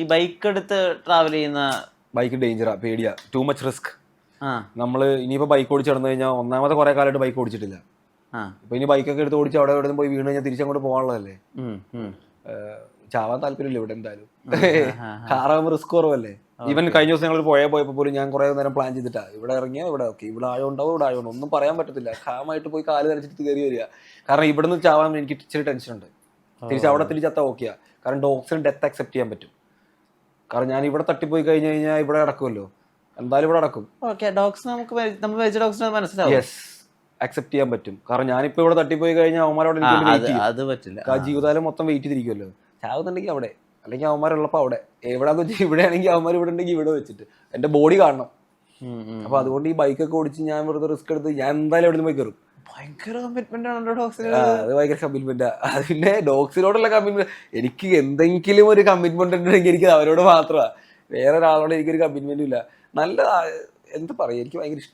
ഈ ബൈക്ക് എടുത്ത് ട്രാവൽ ചെയ്യുന്ന ബൈക്ക് ഡേഞ്ചറാ പേടിയാ. ടു മച്ച് റിസ്ക് ആ. നമ്മൾ ഇനിയിപ്പോൾ ബൈക്ക് ഓടിച്ച് നടന്നു കഴിഞ്ഞാൽ ഒന്നാമത്തെ കുറേ കാലമായിട്ട് ബൈക്ക് ഓടിച്ചിട്ടില്ല. ആ. ഇപ്പൊ ഇനി ബൈക്കൊക്കെ എടുത്ത് ഓടിച്ച് അവിടെ എവിടെ പോയി വീണ് കഴിഞ്ഞാൽ തിരിച്ചങ്ങോട്ട് പോകാനുള്ളതല്ലേ. ചാവാൻ താല്പര്യമില്ല ഇവിടെ എന്തായാലും. കാറാകുമ്പോൾ റിസ്ക് കുറവല്ലേ? ഈവൻ കഴിഞ്ഞ ദിവസം ഞങ്ങൾ പുഴയെ പോയപ്പോൾ പോലും ഞാൻ കുറേ നേരം പ്ലാൻ ചെയ്തിട്ടാ. ഇവിടെ ഇറങ്ങിയാ ഇവിടെ ഓക്കെ. ഇവിടെ ആഴം ഉണ്ടാവും ഇവിടെ ആഴം ഒന്നും പറയാൻ പറ്റത്തില്ല. കാമായിട്ട് പോയി കാൽ നനച്ചിട്ട് കയറി വരിക. കാരണം ഇവിടുന്ന് ചാവാൻ എനിക്ക് ഇച്ചിരി ടെൻഷൻ ഉണ്ട്. തിരിച്ച് അവിടെ തിരിച്ചത്താ ഓക്കെയാ കാരണം ഡോഗ്സിന് ഡെത്ത് അക്സെപ്റ്റ് ചെയ്യാൻ പറ്റും. കാരണം ഞാൻ ഇവിടെ തട്ടിപ്പോയി കഴിഞ്ഞു കഴിഞ്ഞാൽ ഇവിടെ അടക്കുമല്ലോ എന്തായാലും ഇവിടെ അടക്കും ഓക്കെ ഡോഗ്സ് നമുക്ക് വെ- നമ്മൾ വെജ് ഡോഗ്സിന് മനസ്സിലാവും. യെസ് അക്സെപ്റ്റ് ചെയ്യാൻ പറ്റും. കാരണം ഞാനിപ്പോ ഇവിടെ തട്ടിപ്പോയി കഴിഞ്ഞാൽ അവന്മാരോട് ആ, എനിക്ക് അത് വെയിറ്റ് ചെയ്യും. അത് പറ്റില്ല. ആ. ജീവിതകാലം മൊത്തം വെയിറ്റ് ചെയ്തിരിക്കുമല്ലോ ചാവുന്നുണ്ടെങ്കിൽ അവിടെ അല്ലെങ്കിൽ അവന്മാരുള്ളപ്പോൾ അവിടെ. എവിടെയാന്ന് വെച്ചാൽ ഇവിടെ ആണെങ്കിൽ അവന്മാർ ഇവിടെ ഉണ്ടെങ്കിൽ ഇവിടെ വെച്ചിട്ട് എന്റെ ബോഡി കാണണം. ഉം, ഉം. അപ്പൊ അതുകൊണ്ട് ഈ ബൈക്കൊക്കെ ഓടിച്ച് ഞാൻ വെറുതെ റിസ്ക് എടുത്ത് ഞാൻ എന്തായാലും എവിടെ നിന്ന് പോയി കയറും ഭയങ്കര കമ്മിറ്റ്മെന്റ് ആണ് ഡോഗ്സിന് അത് കമ്മിറ്റ്മെന്റ് അത് പിന്നെ ഡോഗ്സിനോടുള്ള കമ്മിറ്റ്മെന്റ് എനിക്ക് എന്തെങ്കിലും ഒരു കമ്മിറ്റ്മെന്റ് ഉണ്ടെങ്കിൽ എനിക്ക് അവരോട് മാത്രമാണ് വേറെ ഒരാളോട് എനിക്കൊരു കമ്മിറ്റ്മെന്റും ഇല്ല. നല്ല എന്ത് എന്താ പറയാ എനിക്ക് ഭയങ്കര ഇഷ്ടം.